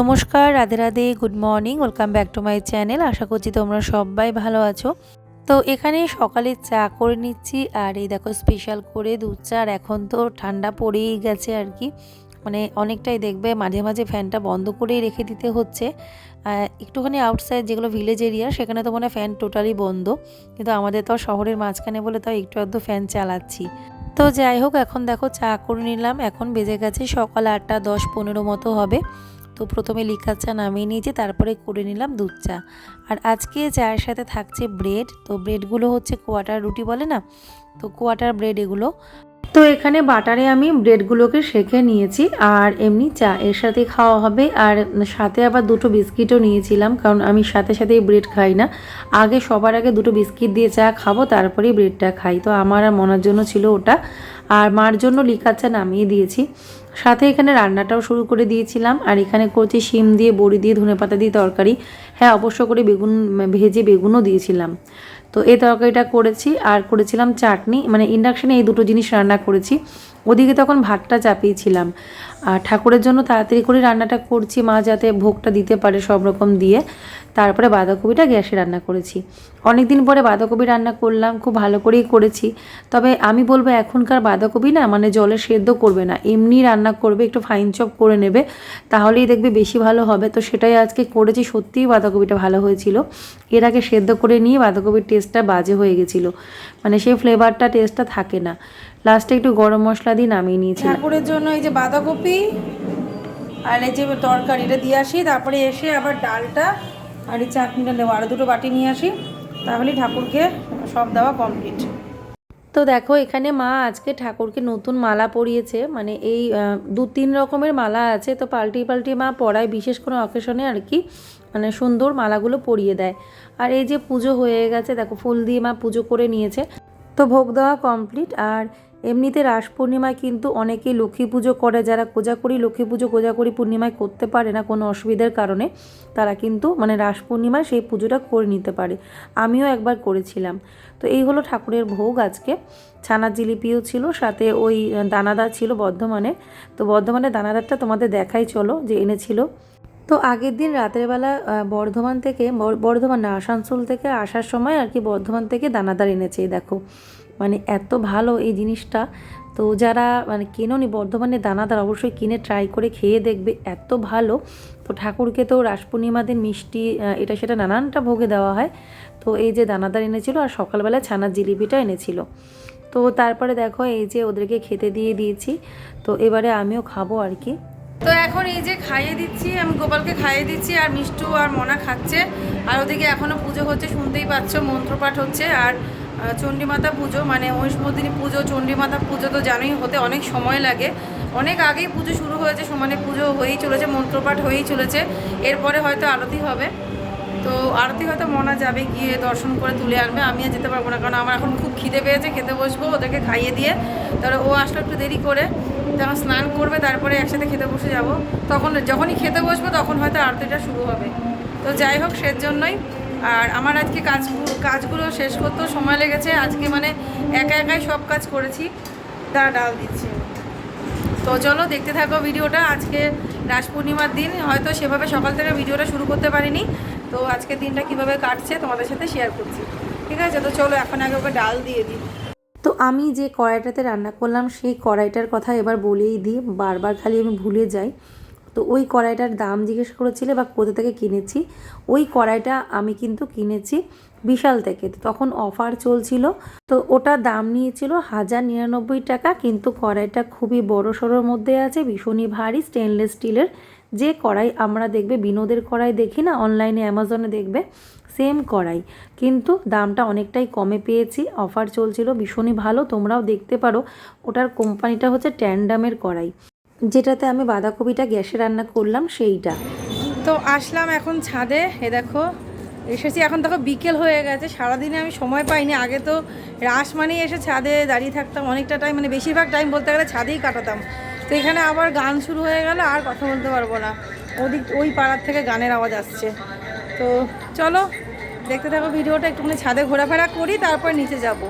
নমস্কার, Radhe Radhe good morning welcome back to my channel আশা করছি তোমরা সবাই ভালো আছো। তো এখানে সকালে চা করে নিচ্ছি, আর এই দেখো স্পেশাল করে দুধ চা, আর এখন তো ঠান্ডা পড়েই গেছে আর কি। মানে অনেকটাই দেখবে, মাঝে মাঝে ফ্যানটা বন্ধ করেই রেখে দিতে হচ্ছে। একটুখানি আউটসাইড যেগুলো ভিলেজ এরিয়া সেখানে তো মনে হয় ফ্যান টোটালি বন্ধ। কিন্তু আমাদের তো শহরের মাঝখানে বলে তাও একটু আধটু ফ্যান চালাচ্ছি। তো যাই হোক, এখন দেখো চা করে নিলাম। এখন বেজে গেছে সকাল আটটা দশ পনেরো মতো হবে। তো প্রথমে লিকার চা নামিয়ে নিয়েছি তারপরে করে নিলাম দুধ চা। আর আজকে চায়ের সাথে থাকছে ব্রেড, তো ব্রেডগুলো হচ্ছে কোয়াটার রুটি বলে না? তো কোয়াটার ব্রেড এগুলো। তো এখানে বাটারে আমি ব্রেডগুলোকে সেঁকে নিয়েছি, আর এমনি চা এর সাথে খাওয়া হবে। আর সাথে আবার দুটো বিস্কিটও নিয়েছিলাম, কারণ আমি সাথে সাথে ব্রেড খাই না। আগে সবার আগে দুটো বিস্কিট দিয়ে চা খাব, তারপরেই ব্রেডটা খাই। তো আমার আর মনার জন্য ছিল ওটা। আর মার জন্য লিকার চা নামিয়ে দিয়েছি। সাথে এখানে রান্নাটাও শুরু করে দিয়েছিলাম। আর এখানে করছি শিম দিয়ে বড়ি দিয়ে ধনেপাতা দিয়ে তরকারি। হ্যাঁ অবশ্য করে বেগুন, ভেজে বেগুনও দিয়েছিলাম। তো এই তরকারিটা করেছি। আর করেছিলাম চাটনি। মানে ইন্ডাকশানে এই দুটো জিনিস রান্না করেছি। ওদিকে তখন ভাতটা চাপিয়েছিলাম। আর ঠাকুরের জন্য তাড়াতাড়ি করে রান্নাটা করছি। মা যাতে ভোগটা দিতে পারে সব রকম দিয়ে। তারপরে বাঁধাকপিটা গ্যাসে রান্না করেছি। অনেক দিন পরে বাঁধাকপি রান্না করলাম, খুব ভালো করেই করেছি। তবে আমি বলব, এখনকার বাঁধাকপি না মানে জলে সেদ্ধ করবে না। এমনি রান্না করবে, একটু ফাইন চপ করে নেবে, তাহলেই দেখবে বেশি ভালো হবে। তো সেটাই আজকে করেছি, সত্যিই বাঁধাকপিটা ভালো হয়েছিল। এর আগে সেদ্ধ করে নিয়ে বাঁধাকপির টেস্টটা বাজে হয়ে গেছিল। মানে সেই ফ্লেভারটা টেস্টটা থাকে না। লাস্টে একটু গরম মশলা দিয়ে নামিয়ে নিয়েছি ঠাকুরের জন্য এই যে বাঁধাকপি আর এই যে তরকারিটা দিয়ে আসি, তারপরে এসে আবার ডালটা আর এই চাটনিটা নেব। আরও দুটো বাটি নিয়ে আসি তাহলে ঠাকুরকে সব দেওয়া কমপ্লিট তো দেখো, এখানে মা আজকে ঠাকুরকে নতুন মালা পরিয়েছে মানে এই দু তিন রকমের মালা আছে, তো পাল্টি পাল্টি মা পরায় বিশেষ কোনো অকেশনে আর কি মানে সুন্দর মালাগুলো পরিয়ে দেয়। আর এই যে পুজো হয়ে গেছে, দেখো ফুল দিয়ে মা পুজো করে নিয়েছে। তো ভোগ দেওয়া কমপ্লিট আর এমনিতে রাস পূর্ণিমায় কিন্তু অনেকেই লক্ষ্মী পুজো করে, যারা কোজাকরি, লক্ষ্মী পুজো কোজাকরি পূর্ণিমায় করতে পারে না কোনো অসুবিধার কারণে, তারা কিন্তু মানে রাস পূর্ণিমায় সেই পুজোটা করে নিতে পারে। আমিও একবার করেছিলাম। তো এই হলো ঠাকুরের ভোগ আজকে। ছানার জিলিপিও ছিল, সাথে ওই দানাদার ছিল বর্ধমানে। তো বর্ধমানের দানাদারটা তোমাদের দেখাই, চলো, যে এনেছিল। তো আগের দিন রাতের বেলা বর্ধমান থেকে বর্ধমান না, আসানসোল থেকে আসার সময় আর কি বর্ধমান থেকে দানাদার এনেছে দেখো। মানে এত ভালো এই জিনিসটা। তো যারা মানে কেননি বর্ধমানে দানাদার অবশ্যই কিনে ট্রাই করে খেয়ে দেখবে, এত ভালো। তো ঠাকুরকে তো রাস পূর্ণিমা দিন মিষ্টি এটা সেটা নানানটা ভোগে দেওয়া হয়। তো এই যে দানাদার এনেছিল আর সকালবেলা ছানার জিলিপিটা এনেছিল। তো তারপরে দেখো এই যে ওদেরকে খেতে দিয়ে দিয়েছি। তো এবারে আমিও খাব আর কি। তো এখন এই যে খাইয়ে দিচ্ছি, আমি গোপালকে খাইয়ে দিচ্ছি আর মিষ্টু আর মনা খাচ্ছে। আর ওদিকে এখনও পুজো হচ্ছে, শুনতেই পাচ্ছ মন্ত্রপাঠ হচ্ছে। আর চণ্ডীমাতা পুজো মানে মহিষমর্দিনী পুজো, চণ্ডীমাতা পুজো তো জানোই, হতে অনেক সময় লাগে। অনেক আগেই পুজো শুরু হয়েছে, সমানে পুজো হয়েই চলেছে, মন্ত্রপাঠ হয়েই চলেছে। এরপরে হয়তো আরতি হবে। তো আরতি হয়তো মনা যাবে, গিয়ে দর্শন করে তুলে আনবে। আমি যেতে পারব না, কারণ আমার এখন খুব খিদে পেয়েছে, খেতে বসবো ওদেরকে খাইয়ে দিয়ে। তারপরে ও আসলে একটু দেরি করে তখন স্নান করবে, তারপরে একসাথে খেতে বসে যাব। তখন যখনই খেতে বসবো, তখন হয়তো আরতিটা শুরু হবে। তো যাই হোক সের জন্যই আর আমার আজকে কাজ কাজগুলো শেষ করতেও সময় লেগেছে। আজকে মানে একা একাই সব কাজ করেছি। তা ডাল দিচ্ছি। তো চলো দেখতে থাকো ভিডিওটা। আজকে রাস পূর্ণিমার দিন। হয়তো সেভাবে সকাল থেকে ভিডিওটা শুরু করতে পারিনি। তো আজকের দিনটা কীভাবে কাটছে তোমাদের সাথে শেয়ার করছি। ঠিক আছে? তো চলো এখন আগে ওকে ডাল দিয়ে দিই। তো আমি যে কড়াইটাতে রান্না করলাম, সেই কড়াইটার কথা এবার বলেই দিই। বারবার খালি আমি ভুলে যাই। তো ওই কড়াইটার দাম জিজ্ঞেস করেছিলে বা কোথা থেকে কিনেছি, ওই কড়াইটা আমি কিন্তু কিনেছি বিশাল থেকে। তখন অফার চলছিল, তো ওটার দাম নিয়েছিল হাজার নিরানব্বই টাকা, কিন্তু কড়াইটা খুবই বড় সড়োর মধ্যে আছে, ভীষণই ভারী স্টেনলেস স্টিলের যে কড়াই আমরা দেখবে, বিনোদের কড়াই দেখি না অনলাইনে অ্যামাজনে দেখবে সেম কড়াই। কিন্তু দামটা অনেকটাই কমে পেয়েছি, অফার চলছিল, ভীষণই ভালো, তোমরাও দেখতে পারো, ওটার কোম্পানিটা হচ্ছে ট্যান্ডামের কড়াই। যেটাতে আমি বাঁধাকপিটা গ্যাসে রান্না করলাম, সেইটা। তো আসলাম এখন ছাদে, এ দেখো, এসেছি। এখন দেখো বিকেল হয়ে গেছে, সারাদিনে আমি সময় পাইনি। আগে তো রাস মানেই এসে ছাদে দাঁড়িয়ে থাকতাম অনেকটা টাইম মানে বেশিরভাগ টাইম বলতে গেলে ছাদেই কাটাতাম। তো এখানে আবার গান শুরু হয়ে গেল, আর কথা বলতে পারব না। ওদিক, ওই পাড়ার থেকে গানের আওয়াজ আসছে। তো চলো, দেখতে থাকো ভিডিওটা, একটুখানি ছাদে ঘোরাফেরা করি, তারপর নিচে যাব।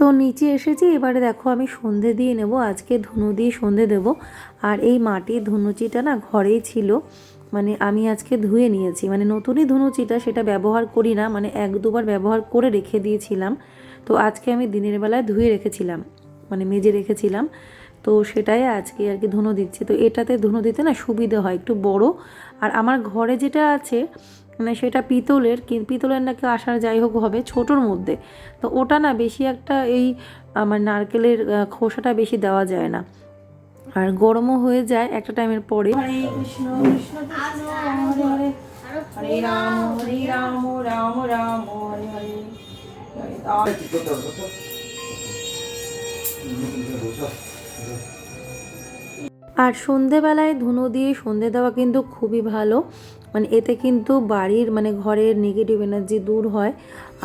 তো নিচে এসেছি, এবারে দেখো আমি সন্ধে দিয়ে নেব, আজকে ধুনো দিয়ে সন্ধে দেব। আর এই মাটির ধুনুচিটা না ঘরেই ছিল মানে আমি আজকে ধুয়ে নিয়েছি। মানে নতুনই ধুনুচিটা সেটা ব্যবহার করি না মানে এক দুবার ব্যবহার করে রেখে দিয়েছিলাম। তো আজকে আমি দিনের বেলায় ধুয়ে রেখেছিলাম মানে মেজে রেখেছিলাম। তো সেটাই আজকে আর কি ধুনো দিচ্ছি। তো এটাতে ধুনো দিতে না সুবিধে হয়, একটু বড়। আর আমার ঘরে যেটা আছে মানে সেটা পিতলের কি- পিতলের নাকি আসার যাই হোক হবে ছোটোর মধ্যে। তো ওটা না বেশি একটা এই আমার নারকেলের খোসাটা বেশি দেওয়া যায় না। আর গরমও হয়ে যায় একটা টাইমের পরে। হরে কৃষ্ণ কৃষ্ণ কৃষ্ণ হরে হরে। হরে রাম হরে রাম রাম রাম হরে হরে। হরে রাম। আর সন্ধেবেলায় ধুনো দিয়ে সন্ধে দেওয়া কিন্তু খুবই ভালো। মানে এতে কিন্তু বাড়ির মানে ঘরের নেগেটিভ এনার্জি দূর হয়।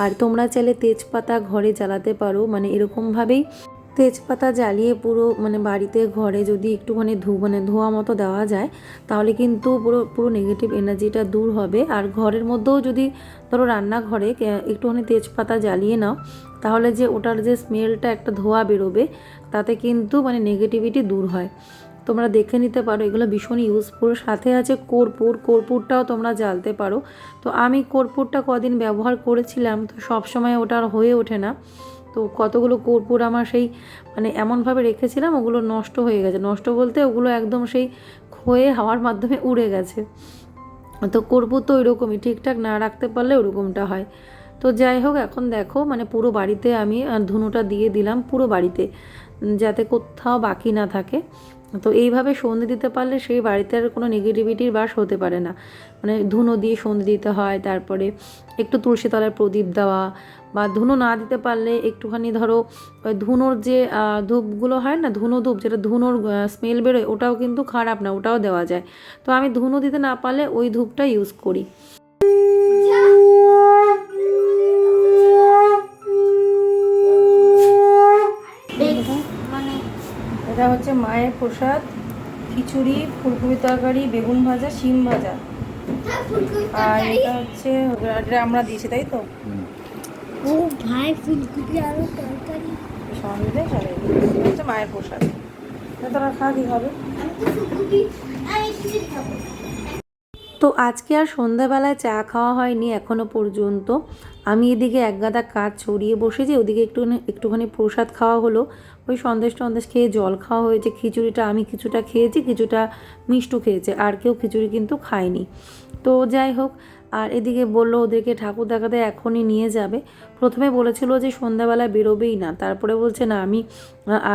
আর তোমরা চাইলে তেজপাতা ঘরে জ্বালাতে পারো। মানে এরকমভাবেই তেজপাতা জ্বালিয়ে পুরো মানে বাড়িতে ঘরে যদি একটুখানি ধু মানে ধোয়া মতো দেওয়া যায়, তাহলে কিন্তু পুরো পুরো নেগেটিভ এনার্জিটা দূর হবে। আর ঘরের মধ্যেও যদি ধরো রান্নাঘরে একটুখানি তেজপাতা জ্বালিয়ে নাও, তাহলে যে ওটার যে স্মেলটা একটা ধোয়া বেরোবে, তাতে কিন্তু মানে নেগেটিভিটি দূর হয়। তোমরা দেখে নিতে পারো, এগুলো ভীষণ ইউজফুল সাথে আছে কর্পূর, কর্পূরটাও তোমরা জ্বালতে পারো। তো আমি কর্পূরটা কদিন ব্যবহার করেছিলাম, তো সব সময় ওটা আর হয়ে ওঠে না। তো কতগুলো কর্পূর আমার সেই মানে এমনভাবে রেখেছিলাম, ওগুলো নষ্ট হয়ে গেছে। নষ্ট বলতে ওগুলো একদম সেই ক্ষয়ে হাওয়ার মাধ্যমে উড়ে গেছে। তো কর্পূর তো ওইরকমই, ঠিকঠাক না রাখতে পারলে ওরকমটা হয়। তো যাই হোক, এখন দেখো মানে পুরো বাড়িতে আমি ধুনোটা দিয়ে দিলাম পুরো বাড়িতে, যাতে কোথাও বাকি না থাকে। তো এইভাবে সন্ধে দিতে পারলে সেই বাড়িতে আর কোনো নেগেটিভিটির বাস হতে পারে না। মানে ধুনো দিয়ে সন্ধে দিতে হয়, তারপরে একটু তুলসী তলায় প্রদীপ দেওয়া বা ধুনো না দিতে পারলে একটুখানি ধরো ধুনোর যে ধূপগুলো হয় না, ধুনো ধূপ, যেটা ধুনোর স্মেল বেরোয়, ওটাও কিন্তু খারাপ না, ওটাও দেওয়া যায়। তো আমি ধুনো দিতে না পারলে ওই ধূপটা ইউজ করি। এটা হচ্ছে মায়ের প্রসাদ খিচুড়ি ফুলকপি তরকারি বেগুন ভাজা শিম ভাজা। আর এটা হচ্ছে আমরা দিয়েছি তাই তো? ও ভাই ফুলকপি আরও তরকারি। সন্দেশ আর হচ্ছে মায়ের প্রসাদ। তোরা খা কি হবে তো ফুলকপি আমি খিচুড়ি খাব। তো আজকে আর সন্ধ্যাবেলায় চা খাওয়া হয়নি এখনও পর্যন্ত। আমি এদিকে এক গাদা কাজ ছড়িয়ে বসেছি ওদিকে একটুখানি একটুখানি প্রসাদ খাওয়া হলো। ওই সন্দেশ টন্দেশ খেয়ে জল খাওয়া হয়েছে, খিচুড়িটা আমি কিছুটা খেয়েছি, কিছুটা মিষ্টু খেয়েছে, আর কেউ খিচুড়ি কিন্তু খায়নি। তো যাই হোক, আর এদিকে বলল ওদেরকে ঠাকুর দেখাতে এখনই নিয়ে যাবে। প্রথমে বলেছিল যে সন্ধ্যাবেলায় বেরোবেই না, তারপরে বলছে, না, আমি,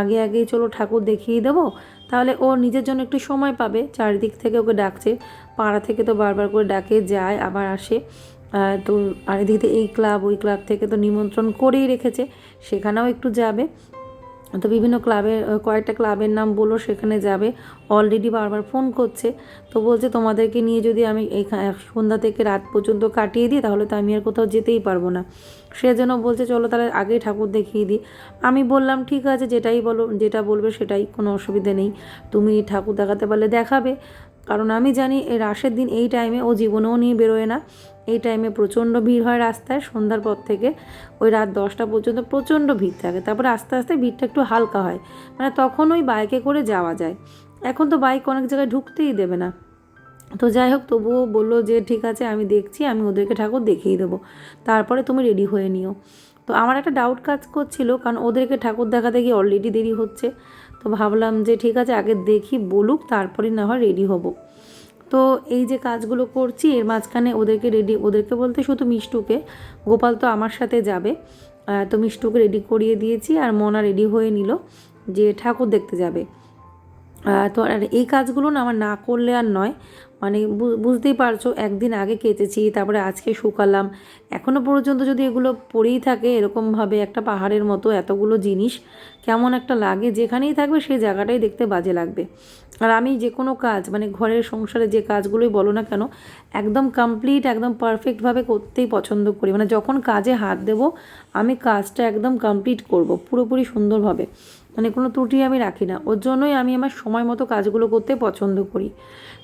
আগে, আগেই চলো ঠাকুর দেখিয়ে দেবো। তাহলে ও নিজের জন্য একটু সময় পাবে। চারিদিক থেকে ওকে ডাকছে। পাড়া থেকে তো বারবার করে ডাকে, যায়, আবার আসে। তো আর এদিকে এই ক্লাব, ওই ক্লাব থেকে তো নিমন্ত্রণ করেই রেখেছে। সেখানেও একটু যাবে। তো বিভিন্ন ক্লাবের কয়েকটা ক্লাবের নাম বলো সেখানে যাবে। অলরেডি বারবার ফোন করছে। তো বলছে, তোমাদেরকে নিয়ে যদি আমি এই সন্ধ্যা থেকে রাত পর্যন্ত কাটিয়ে দিই, তাহলে তো আমি আর কোথাও যেতেই পারব না। সে যেন বলছে, চলো তাহলে আগেই ঠাকুর দেখিয়ে দিই। আমি বললাম, ঠিক আছে, যেটাই বলো, যেটা বলবে সেটাই, কোনো অসুবিধে নেই। তুমি ঠাকুর দেখাতে পারলে দেখাবে। কারণ আমি জানি এই রাসের দিন এই টাইমে ও জীবনেও নিয়ে বেরোয় না। এই টাইমে প্রচণ্ড ভিড় হয় রাস্তায়, সন্ধ্যার পর থেকে ওই রাত দশটা পর্যন্ত প্রচণ্ড ভিড় থাকে। তারপরে আস্তে আস্তে ভিড়টা একটু হালকা হয়। মানে তখন ওই বাইকে করে যাওয়া যায়। এখন তো বাইক অনেক জায়গায় ঢুকতেই দেবে না। তো যাই হোক, তবুও বলল যে, ঠিক আছে, আমি দেখছি, আমি ওদেরকে ঠাকুর দেখিয়ে দেবো। তারপরে তুমি রেডি হয়ে নিও। তো আমার একটা ডাউট কাজ করছিল, কারণ ওদেরকে ঠাকুর দেখাতে গিয়ে অলরেডি দেরি হচ্ছে। তো ভাবলাম যে ঠিক আছে, আগে দেখি বলুক, তারপরে না হয় রেডি হব। তো এই যে কাজগুলো করছি, এর মাঝখানে ওদেরকে রেডি ওদেরকে বলতে শুধু মিষ্টুকে, গোপাল তো আমার সাথে যাবে। তো মিষ্টুকে রেডি করিয়ে দিয়েছি আর মনা রেডি হয়ে নিল যে ঠাকুর দেখতে যাবে। তো আর এই কাজগুলো না আমার না করলে আর নয় মানে বুঝতেই পারছ, একদিন আগে কেচেছি, তারপরে আজকে শুকালাম। এখনও পর্যন্ত যদি এগুলো পড়েই থাকে, এরকমভাবে একটা পাহাড়ের মতো এতগুলো জিনিস, কেমন একটা লাগে, যেখানেই থাকবে সেই জায়গাটাই দেখতে বাজে লাগবে। আর আমি যে কোনো কাজ মানে ঘরের সংসারে যে কাজগুলোই বলো না কেন, একদম কমপ্লিট একদম পারফেক্টভাবে করতেই পছন্দ করি। মানে যখন কাজে হাত দেবো, আমি কাজটা একদম কমপ্লিট করব, পুরোপুরি সুন্দরভাবে। মানে কোনো ত্রুটি আমি রাখি না। ওর জন্যই আমি আমার সময় মতো কাজগুলো করতে পছন্দ করি।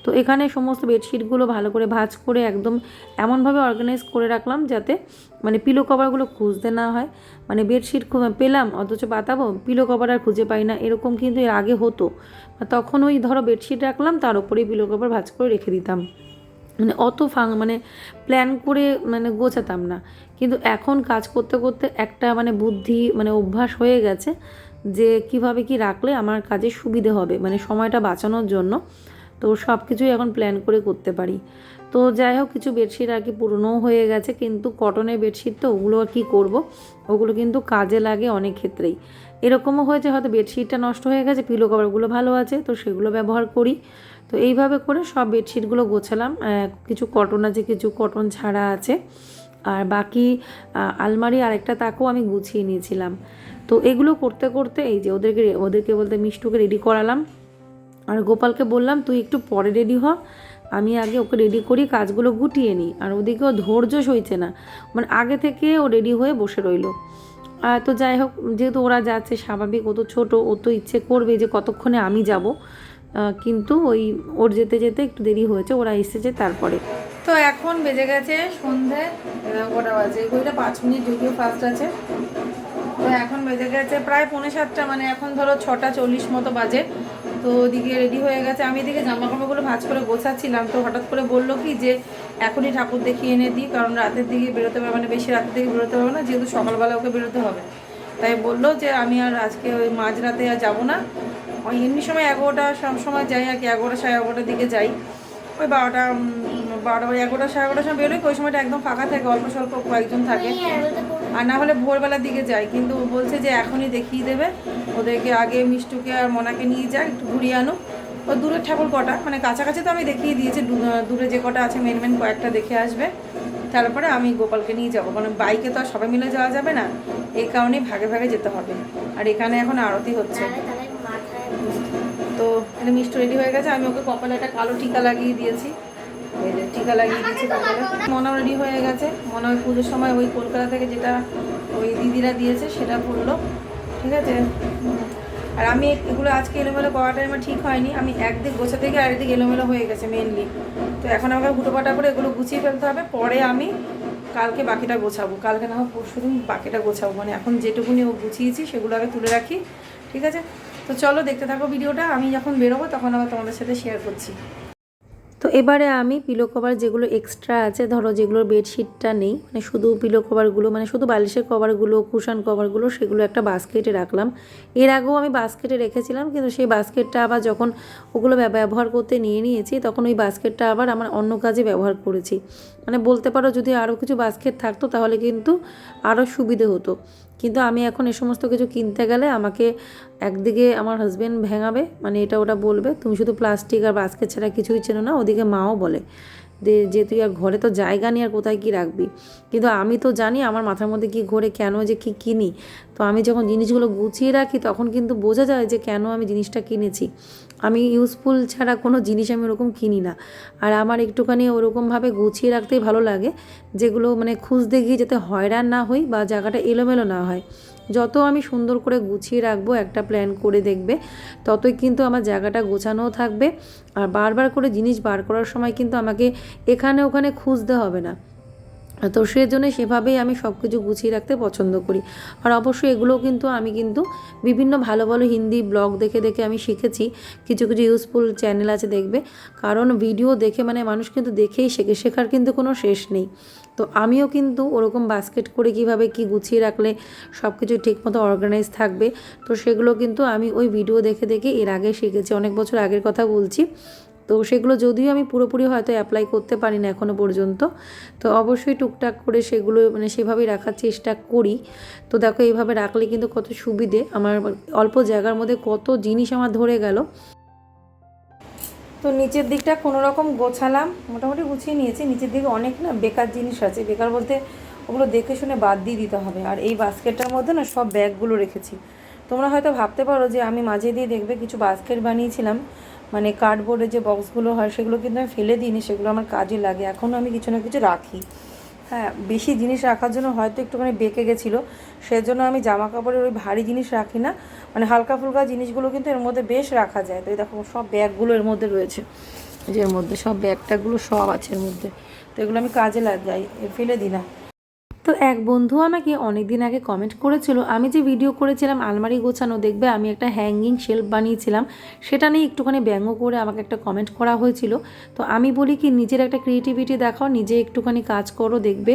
তো এখানে সমস্ত বেডশিটগুলো ভালো করে ভাজ করে একদম এমনভাবে অর্গানাইজ করে রাখলাম যাতে মানে পিলো কভারগুলো খুঁজতে না হয়। মানে বেডশিট পেলাম, অথচ পাতাবো পিলো কভার আর খুঁজে পাই না, এরকম কিন্তু এর আগে হতো। তখন ওই ধরো বেডশিট রাখলাম, তার উপরেই পিলো কভার ভাজ করে রেখে দিতাম। মানে অত ফাং মানে প্ল্যান করে মানে গোছাতাম না। কিন্তু এখন কাজ করতে করতে একটা মানে বুদ্ধি মানে অভ্যাস হয়ে গেছে যে কীভাবে কি রাখলে আমার কাজে সুবিধে হবে। মানে সময়টা বাঁচানোর জন্য তো সব কিছুই এখন প্ল্যান করে করতে পারি। তো যাই হোক, কিছু বেডশিট আর কি পুরনোও হয়ে গেছে, কিন্তু কটনের বেডশিট তো ওগুলো আর কী করব। ওগুলো কিন্তু কাজে লাগে অনেক ক্ষেত্রেই। এরকমও হয়েছে, হয়তো বেডশিটটা নষ্ট হয়ে গেছে পিলো কভারগুলো ভালো আছে, তো সেগুলো ব্যবহার করি। তো এইভাবে করে সব বেডশিটগুলো গোছালাম। কিছু কটন আছে, কিছু কটন ছাড়া আছে। আর বাকি আলমারি আরেকটা তাকেও আমি গুছিয়ে নিয়েছিলাম। তো এগুলো করতে করতে এই যে ওদেরকে ওদেরকে বলতে মিষ্টুকে রেডি করালাম। আর গোপালকে বললাম, তুই একটু পরে রেডি হ। আমি আগে ওকে রেডি করি কাজগুলো গুটিয়ে নিই। আর ওদিকেও ধৈর্য সইছে না। মানে আগে থেকে ও রেডি হয়ে বসে রইল। আর তো যাই হোক, যেহেতু ওরা যাচ্ছে, স্বাভাবিক ও তো ছোটো, ও তো ইচ্ছে করবে যে কতক্ষণে আমি যাব। কিন্তু ওই ওর যেতে যেতে একটু দেরি হয়েছে, ওরা এসেছে তারপরে। তো এখন বেজে গেছে সন্ধে বাজে? পাঁচ মিনিট, যদিও ফার্স্ট আছে। তো এখন বেজে গেছে প্রায় পৌনে সাতটা মানে এখন ধরো ছটা চল্লিশ মতো বাজে। তো ওদিকে রেডি হয়ে গেছে। আমি এদিকে জামা কাপড়গুলো ভাঁজ করে গোছাচ্ছিলাম। তো হঠাৎ করে বলল কি যে, এখনই ঠাকুর দেখিয়ে এনে দিই, কারণ রাতের দিকে বেরোতে পারবে মানে বেশি রাতের দিকে বেরোতে পারবে না, যেহেতু সকালবেলা ওকে বেরোতে হবে। তাই বলল যে, আমি আর আজকে ওই মাঝরাতে আর যাব না। ওই এমনি সময় এগারোটা সব সময় যাই আর কি, এগারোটা সাড়ে এগারোটার দিকে যাই। ওই বারোটা বারোটা, এগারোটা সাড়ে এগারোটার সময় বেরোই, ওই সময়টা একদম ফাঁকা থাকে, অল্প স্বল্প কয়েকজন থাকে। আর না হলে ভোরবেলার দিকে যাই কিন্তু ও বলছে যে এখনই দেখিয়ে দেবে। ওদেরকে আগে মিষ্টুকে আর মনাকে নিয়ে যায় একটু ঘুরিয়ে আনো। ও দূরের ঠাকুর কটা? মানে কাছাকাছি তো আমি দেখিয়ে দিয়েছি। দূরে যে কটা আছে মেন মেন কয়েকটা দেখে আসবে। তারপরে আমি গোপালকে নিয়ে যাব। কারণ বাইকে তো আর সবাই মিলে যাওয়া যাবে না। এই কারণেই ভাগে ভাগে যেতে হবে। আর এখানে এখন আরতি হচ্ছে। তো এখানে মিষ্টি রেডি হয়ে গেছে। আমি ওকে কপালে একটা কালো টিকা লাগিয়ে দিয়েছি। টিকা লাগিয়ে কপালে মনাও রেডি হয়ে গেছে। মনে হয় পুজোর সময় ওই কলকাতা থেকে যেটা ওই দিদিরা দিয়েছে সেটা পরলো ঠিক আছে? আর আমি এগুলো আজকে এলোমেলো করাটা আমার ঠিক হয়নি। আমি একদিক গোছা থেকে আরেকদিক এলোমেলো হয়ে গেছে মেনলি তো এখন আমাকে হুটোপাটা করে এগুলো গুছিয়ে ফেলতে হবে। পরে আমি কালকে বাকিটা গোছাবো। কালকে না হোক পরশু দিন বাকিটা গোছাবো। মানে এখন যেটুকুনি ও গুছিয়েছি সেগুলো আগে তুলে রাখি। ঠিক আছে? তো চলো দেখতে থাকো ভিডিওটা। আমি যখন বেরোবো তখন আবার তোমাদের সাথে শেয়ার করছি। তো এবারে আমি পিলো কভার যেগুলো এক্সট্রা আছে, ধরো যেগুলোর বেডশিটটা নেই মানে শুধু পিলো কভারগুলো মানে শুধু বালিশের কভারগুলো কুশান কভারগুলো সেগুলো একটা বাস্কেটে রাখলাম। এর আগেও আমি বাস্কেটে রেখেছিলাম, কিন্তু সেই বাস্কেটটা আবার যখন ওগুলো ব্যব- ব্যবহার করতে নিয়ে নিয়েছি, তখন ওই বাস্কেটটা আবার আমার অন্য কাজে ব্যবহার করেছি। মানে বলতে পারো যদি আরও কিছু বাস্কেট থাকতো, তাহলে কিন্তু আরও সুবিধে হতো। কিন্তু আমি এখন এ সমস্ত কিছু কিনতে গেলে আমাকে একদিকে আমার হাজব্যান্ড ভেঙাবে মানে এটা ওটা বলবে, তুমি শুধু প্লাস্টিক আর বাস্কেট ছাড়া কিছুই চেনো না। ওদিকে মাও বলে যে যে তুই আর ঘরে তো জায়গা নিয়ে আর কোথায় কী রাখবি? কিন্তু আমি তো জানি আমার মাথার মধ্যে কী ঘোরে, কেন যে কী কিনি। তো আমি যখন জিনিসগুলো গুছিয়ে রাখি, তখন কিন্তু বোঝা যায় যে কেন আমি জিনিসটা কিনেছি। আমি ইউজফুল ছাড়া কোনো জিনিস আমি ওরকম কিনি না। আর আমার একটুখানি ওরকমভাবে গুছিয়ে রাখতেই ভালো লাগে, যেগুলো মানে খুঁজতে গিয়ে যাতে হয়রান না হই বা জায়গাটা এলোমেলো না হয়। যত আমি সুন্দর করে গুছিয়ে রাখব, একটা প্ল্যান করে দেখবে, ততই কিন্তু আমার জায়গাটা গোছানোও থাকবে। আর বারবার করে জিনিস বার করার সময় কিন্তু আমাকে এখানে ওখানে খুঁজতে হবে না। তো সেজন্য সেভাবেই আমি সব কিছু গুছিয়ে রাখতে পছন্দ করি। আর অবশ্যই এগুলোও কিন্তু আমি কিন্তু বিভিন্ন ভালো ভালো হিন্দি ব্লগ দেখে দেখে আমি শিখেছি। কিছু কিছু ইউজফুল চ্যানেল আছে দেখবে। কারণ ভিডিও দেখে মানে মানুষ কিন্তু দেখেই শেখে, শেখার কিন্তু কোনো শেষ নেই। তো আমিও কিন্তু ওরকম বাস্কেট করে কীভাবে কি গুছিয়ে রাখলে সব কিছু ঠিকমতো অর্গানাইজ থাকবে, তো সেগুলো কিন্তু আমি ওই ভিডিও দেখে দেখে এর আগে শিখেছি। অনেক বছর আগের কথা বলছি। তো সেগুলো যদিও আমি পুরোপুরি হয়তো অ্যাপ্লাই করতে পারি না এখনও পর্যন্ত, তো অবশ্যই টুকটাক করে সেগুলো মানে সেভাবেই রাখার চেষ্টা করি। তো দেখো এইভাবে রাখলে কিন্তু কত সুবিধে, আমার অল্প জায়গার মধ্যে কত জিনিস আমার ধরে গেল। তো নিচের দিকটা কোনো রকম গোছালাম, মোটামুটি গুছিয়ে নিয়েছি। নিচের দিকে অনেক না বেকার জিনিস আছে, বেকার বলতে ওগুলো দেখে শুনে বাদ দিয়ে দিতে হবে। আর এই বাস্কেটটার মধ্যে না সব ব্যাগগুলো রেখেছি। তোমরা হয়তো ভাবতে পারো যে আমি মাঝে দিয়ে দেখবে কিছু বাস্কেট বানিয়েছিলাম। মানে কার্ডবোর্ডের যে বক্সগুলো হয়, সেগুলো কিন্তু আমি ফেলে দিইনি, সেগুলো আমার কাজে লাগে। এখনও আমি কিছু না কিছু রাখি। হ্যাঁ বেশি জিনিস রাখার জন্য হয়তো একটুখানি বেঁকে গেছিল। সেজন্য আমি জামা কাপড়ের ওই ভারী জিনিস রাখি না। মানে হালকা ফুলকা জিনিসগুলো কিন্তু এর মধ্যে বেশ রাখা যায়। তো দেখো, সব ব্যাগগুলো এর মধ্যে রয়েছে। যে এর মধ্যে সব ব্যাগ ট্যাগগুলো সব আছে এর মধ্যে। তো এগুলো আমি কাজে লাগাই ফেলে দিই না। তো এক বন্ধু আমাকে অনেক দিন আগে কমেন্ট করেছিল, আমি যে ভিডিও করেছিলাম, আলমারি গোছানো, দেখবে আমি একটা হ্যাঙ্গিং শেলফ বানিয়েছিলাম, সেটা নিয়ে একটুখানি ব্যঙ্গ করে আমাকে একটা কমেন্ট করা হয়েছিল। তো আমি বলি কি, নিজের একটা ক্রিয়েটিভিটি দেখাও, নিজে একটুখানি কাজ করো, দেখবে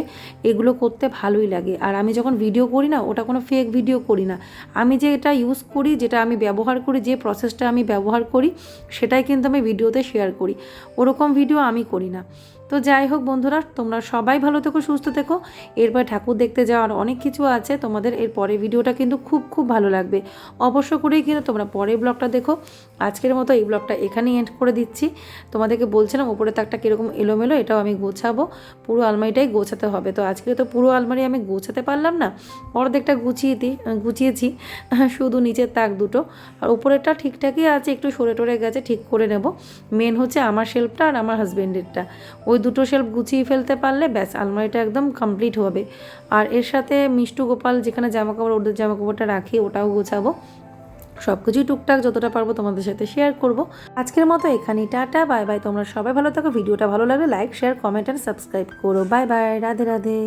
এগুলো করতে ভালোই লাগে। আর আমি যখন ভিডিও করি না, ওটা কোনো ফেক ভিডিও করি না। আমি যে এটা ইউজ করি, যেটা আমি ব্যবহার করি, যে প্রসেসটা আমি ব্যবহার করি, সেটাই কিন্তু আমি ভিডিওতে শেয়ার করি। ওরকম ভিডিও আমি করি না। তো যাই হোক বন্ধুরা, তোমরা সবাই ভালো থেকো, সুস্থ থেকো। এরপর ঠাকুর দেখতে যাওয়ার অনেক কিছু আছে, তোমাদের এর পরের ভিডিওটা কিন্তু খুব খুব ভালো লাগবে। অবশ্য করেই কিন্তু তোমরা পরের ব্লগটা দেখো। আজকের মতো এই ব্লগটা এখানেই এন্ড করে দিচ্ছি। তোমাদেরকে বলছিলাম ওপরে তাকটা কীরকম এলোমেলো, এটাও আমি গোছাবো। পুরো আলমারিটাই গোছাতে হবে। তো আজকে তো পুরো আলমারি আমি গোছাতে পারলাম না। অর্ধেকটা গুছিয়ে দিই গুছিয়েছি, শুধু নিচের তাক দুটো। আর উপরেরটা ঠিকঠাকই আছে, একটু সরে টরে গেছে, ঠিক করে নেব। মেন হচ্ছে আমার শেল্ফটা আর আমার হাজব্যান্ডেরটা ওই দুটো শেল্ফ গুছিয়ে ফেলতে পারলে ব্যাস, আলমারিটা একদম কমপ্লিট হবে। আর এর সাথে মিষ্টু গোপাল যেখানে জামা কাপড় ওদের জামা কাপড়টা রাখি, ওটাও গোছাবো। সব কিছুই টুকটাক যতটা পারব তোমাদের সাথে শেয়ার করব। আজকের মতো এখানেই টাটা বাই বাই তোমরা সবাই ভালো থাকো, ভিডিওটা ভালো লাগলে like share comment and subscribe করো। Bye bye Radhe Radhe.